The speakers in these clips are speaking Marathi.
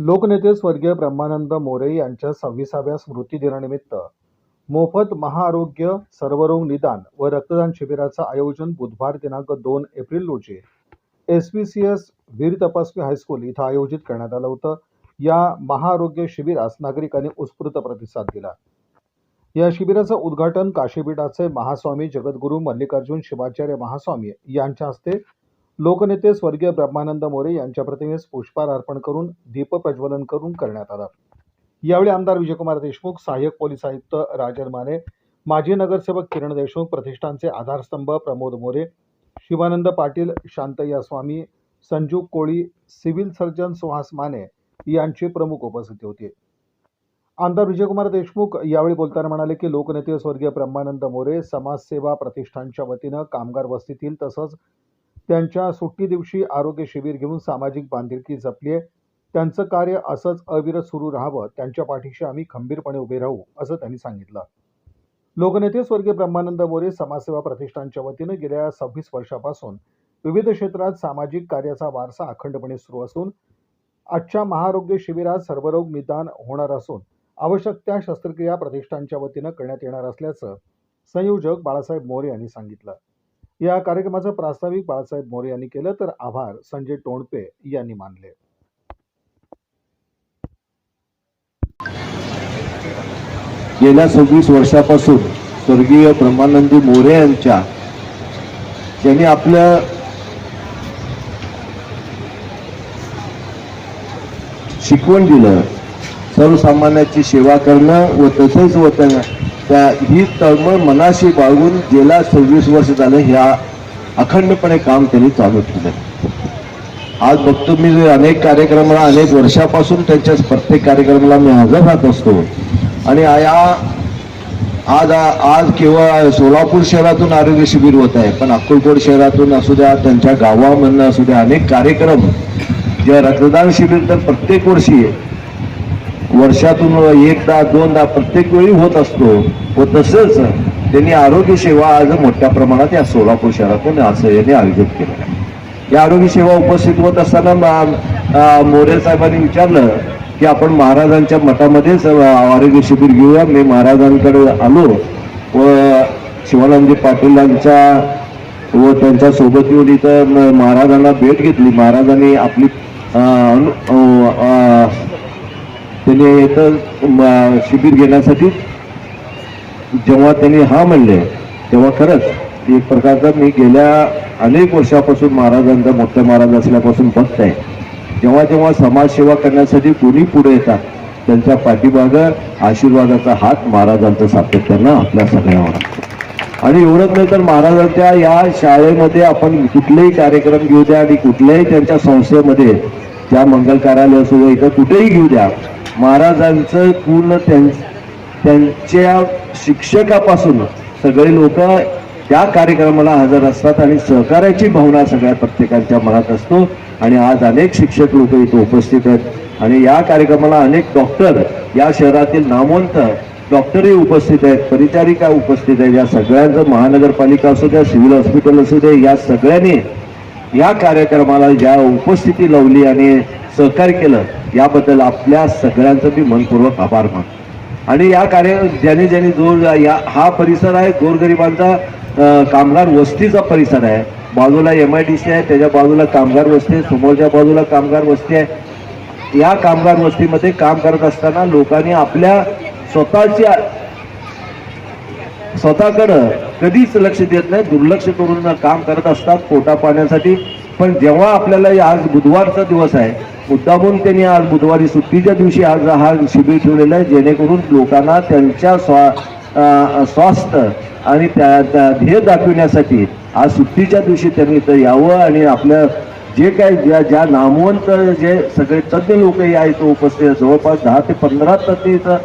लोकनेते स्वर्गीय ब्रह्मानंद मोरे यांच्या सव्वीसाव्या स्मृतिदिनानिमित्त मोफत महाआरोग्य सर्वरोग निदान व रक्तदान शिबिराचं आयोजन बुधवार दिनांक दोन एप्रिल रोजी S P C S Veer Tapasvi high school इथं आयोजित करण्यात आलं होतं. या महाआरोग्य शिबिरास नागरिकांनी उत्स्फूर्त प्रतिसाद दिला. या शिबिराचं उद्घाटन काशीपीठाचे महास्वामी जगद्गुरू मल्लिकार्जुन शिवाचार्य महास्वामी यांच्या हस्ते लोकनेते स्वर्गीय ब्रह्मानंद मोरे यांच्या प्रतिमेस पुष्पहार अर्पण करून दीपप्रज्वलन करून करण्यात आलं. यावेळी आमदार विजयकुमार देशमुख सहाय्यक पोलीस आयुक्त राजन माने माजी नगरसेवक किरण देशमुख प्रतिष्ठानचे आधारस्तंभ प्रमोद मोरे शिवानंद पाटील शांतय्या स्वामी संजू कोळी सिव्हिल सर्जन सुहास माने यांची प्रमुख उपस्थिती होती. आमदार विजयकुमार देशमुख यावेळी बोलताना म्हणाले की लोकनेते स्वर्गीय ब्रह्मानंद मोरे समाजसेवा प्रतिष्ठानच्या वतीनं कामगार वस्तीतील तसंच त्यांच्या सुट्टी दिवशी आरोग्य शिबिर घेऊन सामाजिक बांधिलकी जपली आहे त्यांचं कार्य असंच अविरत सुरू राहावं त्यांच्या पाठीशी आम्ही खंबीरपणे उभे राहू असं त्यांनी सांगितलं. लोकनेते स्वर्गीय ब्रह्मानंद मोरे समाजसेवा प्रतिष्ठानच्या वतीनं गेल्या सव्वीस वर्षापासून विविध क्षेत्रात सामाजिक कार्याचा वारसा अखंडपणे सुरू असून आजच्या महारोग्य शिबिरात सर्वरोग निदान होणार असून आवश्यक त्या शस्त्रक्रिया प्रतिष्ठानच्या वतीनं करण्यात येणार असल्याचं संयोजक बाळासाहेब मोरे यांनी सांगितलं. या कार्यक्रमाचं प्रास्ताविक बाळासाहेब मोरे यांनी केलं तर आभार संजय टोणपे यांनी मानले. गेल्या सव्वीस वर्षापासून स्वर्गीय ब्रह्मानंदी मोरे यांच्या ज्यांनी आपल्या शिकवण दिलं सर्वसामान्याची सेवा करणं व तसेच व त्या ही तळमळ मनाशी बाळगून गेल्या सव्वीस वर्ष झालं ह्या अखंडपणे काम त्यांनी चालू केलं आज बघतो मी जे अनेक कार्यक्रमाला अनेक वर्षापासून त्यांच्या प्रत्येक कार्यक्रमाला मी हजर राहत असतो. आणि या आज आज केवळ सोलापूर शहरातून आरोग्य शिबिर होत आहे पण अक्कलकोट शहरातून असू द्या त्यांच्या गावामधनं असू द्या अनेक कार्यक्रम. जे रक्तदान शिबिर तर प्रत्येक वर्षी वर्षातून एकदा दोनदा प्रत्येक वेळी होत असतो. व तसंच त्यांनी आरोग्य सेवा आज मोठ्या प्रमाणात या सोलापूर शहरातून असं यांनी आयोजित केलं. या आरोग्य सेवा उपस्थित होत असताना मा- मोरे साहेबांनी विचारलं की आपण महाराजांच्या मठामध्येच आरोग्य शिबिर घेऊया. मी महाराजांकडे आलो व शिवानंदजी पाटीलांच्या व त्यांच्यासोबत येऊन इथं महाराजांना भेट घेतली. महाराजांनी आपली अं, अनु- शिबिर घेण्यासाठी जेव्हा त्यांनी हा म्हणले तेव्हा खरंच एक प्रकारचा मी गेल्या अनेक वर्षापासून महाराजांचा मोठे महाराज असल्यापासून बघत आहे जेव्हा जेव्हा समाजसेवा करण्यासाठी कोणी पुढे येतात त्यांच्या पाठीमागं आशीर्वादाचा हात महाराजांचा सातत्यानं आपल्या सगळ्यावर आणि एवढंच नाही तर महाराजांच्या या शाळेमध्ये आपण कुठलेही कार्यक्रम घेऊ द्या आणि कुठल्याही त्यांच्या संस्थेमध्ये त्या मंगल कार्यालय असू द्या इथं कुठेही घेऊ द्या महाराजांचं पूर्ण त्यां त्यांच्या शिक्षकापासून सगळे लोक त्या कार्यक्रमाला हजर असतात आणि सहकार्याची भावना सगळ्या प्रत्येकाच्या मनात असतो. आणि आज अनेक शिक्षक लोक इथे उपस्थित आहेत. आणि या कार्यक्रमाला अनेक डॉक्टर या शहरातील नामवंत डॉक्टरही उपस्थित आहेत. परिचारिका उपस्थित आहेत. या सगळ्यांचं महानगरपालिका असू द्या सिव्हिल हॉस्पिटल असू द्या या सगळ्यांनी या कार्यक्रमाला ज्या उपस्थिती लावली आणि सहकार्य केलं याबद्दल आपल्या सगळ्यांचं मी मनपूर्वक आभार मानतो. आणि या कार्य ज्याने ज्याने जोर या हा परिसर आहे गोरगरिबांचा कामगार वस्तीचा परिसर आहे. बाजूला एम आय डी सी आहे त्याच्या बाजूला कामगार वस्ती आहे समोरच्या बाजूला कामगार वस्ती आहे. या कामगार वस्तीमध्ये काम करत असताना लोकांनी आपल्या स्वतःच्या स्वतःकडं कधीच लक्ष देत नाही दुर्लक्ष करून काम करत असतात पोटा पाण्यासाठी पण जेव्हा आपल्याला आज बुधवारचा दिवस आहे मुद्दामून त्यांनी आज बुधवारी सुट्टीच्या दिवशी आज हा शिबिर ठेवलेला आहे जेणेकरून लोकांना त्यांच्या स्वा स्वास्थ्य आणि त्या ध्येय दाखविण्यासाठी आज सुट्टीच्या दिवशी त्यांनी इथं यावं आणि आपल्या जे काय ज्या ज्या नामवंत जे सगळे तज्ज्ञ लोक या इथं उपस्थित आहेत, जवळपास दहा ते पंधरा तज्ज्ञ इथं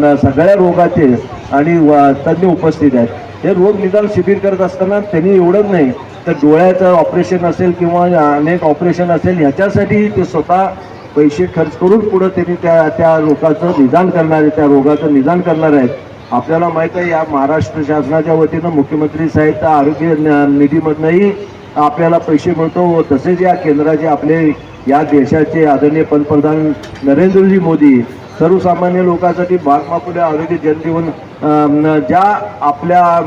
न- सगळ्या रोगाचे आणि व- तज्ज्ञ उपस्थित आहेत. हे रोग निदान शिबिर करत असताना त्यांनी एवढंच नाही तर डोळ्याचं ऑपरेशन असेल किंवा अनेक ऑपरेशन असेल ह्याच्यासाठी ते स्वतः पैसे खर्च करून पुढं त्यांनी त्या त्या लोकांचं निदान करणार आहे त्या रोगाचं निदान करणार आहेत. आपल्याला माहीत आहे या महाराष्ट्र शासनाच्या वतीनं मुख्यमंत्री साहेब त्या आरोग्य निधीमधनंही आपल्याला पैसे मिळतो. व तसेच या केंद्राचे आपले या देशाचे आदरणीय पंतप्रधान नरेंद्रजी मोदी सर्वसामान्य लोकांसाठी महात्मा आरोग्य जनजीवन ज्या आपल्या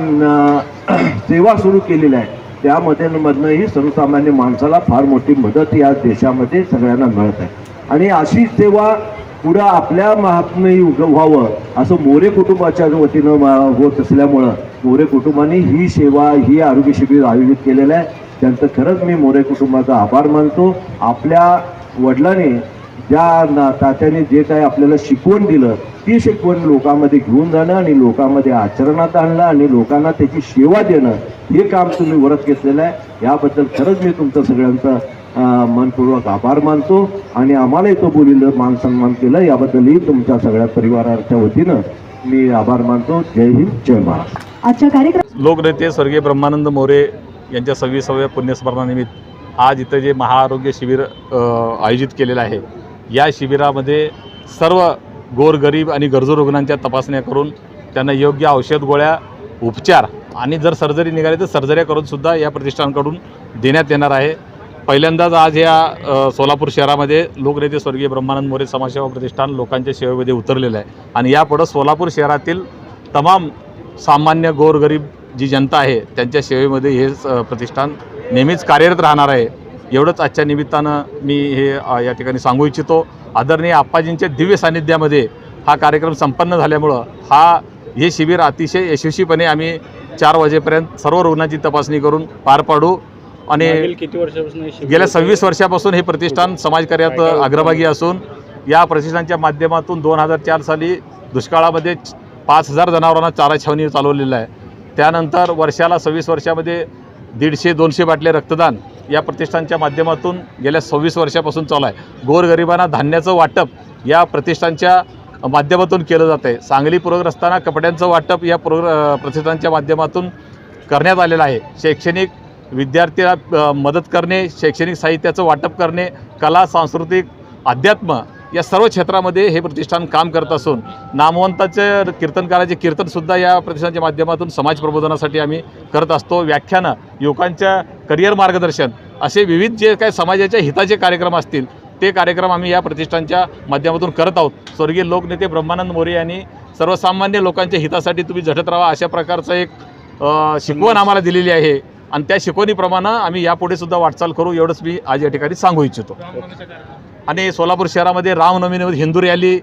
सेवा सुरू केलेल्या आहेत त्यामध्ये मधनंही सर्वसामान्य माणसाला फार मोठी मदत या देशामध्ये सगळ्यांना मिळत आहे. आणि अशी सेवा पुढं आपल्या महात्म्यही व्हावं असं मोरे कुटुंबाच्या वतीनं मा- होत असल्यामुळं मोरे कुटुंबाने ही सेवा ही आरोग्य शिबिर आयोजित केलेलं आहे. त्यांचं खरंच मी मोरे कुटुंबाचा आभार मानतो. आपल्या वडिलांनी ज्या ना- तात्याने जे काय आपल्याला शिकवण दिलं ती शिकवण लोकांमध्ये घेऊन जाणं आणि लोकांमध्ये आचरणात आणणं आणि लोकांना त्याची सेवा देणं हे काम तुम्ही वरत घेतलेलं आहे. याबद्दल खरंच मी तुमचं सगळ्यांचं मनपूर्वक आभार मानतो आणि आम्हालाही तो बोलिलं मान सन्मान केलं याबद्दलही तुमच्या सगळ्या परिवाराच्या वतीनं मी आभार मानतो. जय हिंद जय महाराष्ट्र. आजच्या कार्यक्रम लोकनेते स्वर्गीय ब्रह्मानंद मोरे यांच्या सव्वीसाव्या पुण्यस्मरणानिमित्त आज इथं जे महाआरोग्य शिबिर आयोजित केलेलं आहे या शिबिरामध्ये सर्व गोरगरीब आणि गरजू रुग्णांच्या तपासण्या करून त्यांना योग्य औषध गोळ्या उपचार आणि जर सर्जरी निघाली तर सर्जऱ्या करूनसुद्धा या प्रतिष्ठानकडून देण्यात येणार आहे. पहिल्यांदाच आज या सोलापूर शहरामध्ये लोकनेते स्वर्गीय ब्रह्मानंद मोरे समाजसेवा प्रतिष्ठान लोकांच्या सेवेमध्ये उतरलेलं आहे. आणि यापुढं सोलापूर शहरातील तमाम सामान्य गोरगरीब जी जनता आहे त्यांच्या सेवेमध्ये हे प्रतिष्ठान नेहमीच कार्यरत राहणार आहे. एवढंच आजच्या निमित्तानं मी हे या ठिकाणी सांगू इच्छितो. आदरणीय आप्पाजींच्या दिव्य सान्निध्यामध्ये हा कार्यक्रम संपन्न झाल्यामुळं हा हे शिबिर अतिशय यशस्वीपणे आम्ही चार वाजेपर्यंत सर्व रुग्णांची तपासणी करून पार पाडू. आणि किती वर्षापासून गेल्या? सव्वीस वर्षापासून हे प्रतिष्ठान समाजकार्यात अग्रभागी असून या प्रतिष्ठानच्या माध्यमातून दोन हजार चार साली दुष्काळामध्ये पाच हजार जनावरांना चारा छावणी चालवलेलं आहे. त्यानंतर वर्षाला सव्वीस वर्षामध्ये दीडशे दोनशे बाटले रक्तदान या प्रतिष्ठानच्या माध्यमातून गेल्या सव्वीस वर्षापासून चालू आहे. गोरगरिबांना धान्याचं वाटप या प्रतिष्ठानच्या माध्यमातून केलं जातं आहे. सांगली पूरग्रस्तांना कपड्यांचं वाटप या पूर प्रतिष्ठानच्या माध्यमातून करण्यात आलेलं आहे. शैक्षणिक विद्यार्थ्याला मदत करणे शैक्षणिक साहित्याचं वाटप करणे कला सांस्कृतिक अध्यात्म या सर्व क्षेत्रामध्ये हे प्रतिष्ठान काम करत असून नामवंताचे कीर्तनकाराचे कीर्तनसुद्धा या प्रतिष्ठानच्या माध्यमातून समाज प्रबोधनासाठी आम्ही करत असतो. व्याख्यानं युवकांच्या करिअर मार्गदर्शन असे विविध जे काय समाजाच्या हिताचे कार्यक्रम असतील ते कार्यक्रम आम्ही या प्रतिष्ठानच्या माध्यमातून करत आहोत. स्वर्गीय लोकनेते ब्रह्मानंद मोरे यांनी सर्वसामान्य लोकांच्या हितासाठी तुम्ही झटत राहा अशा प्रकारचं एक शिकवण आम्हाला दिलेली आहे. आणि त्या शिकवणीप्रमाणे आम्ही यापुढे सुद्धा वाटचाल करू. एवढंच मी आज या ठिकाणी सांगू इच्छितो. आणि सोलापूर शहरामध्ये रामनवमीमध्ये हिंदू रॅली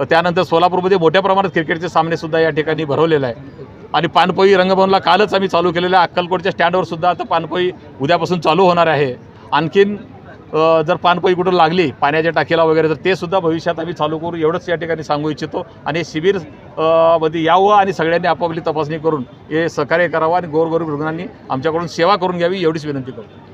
त्यानंतर सोलापूरमध्ये मोठ्या प्रमाणात क्रिकेटचे सामनेसुद्धा या ठिकाणी भरवलेला आहे आणि पानपोई रंगभवनला कालच आम्ही चालू केलेलं आहे. अक्कलकोटच्या स्टँडवर सुद्धा आता पानपोई उद्यापासून चालू होणार आहे. आणखीन जर पानपोई कुठं लागली पाण्याच्या टाकीला वगैरे तर ते सुद्धा भविष्यात आम्ही चालू करू. एवढंच या ठिकाणी सांगू इच्छितो. आणि शिबिरमध्ये यावं आणि सगळ्यांनी आपापली तपासणी करून हे सहकार्य करावं आणि गोरगरीब रुग्णांनी आमच्याकडून सेवा करून घ्यावी एवढीच विनंती करतो.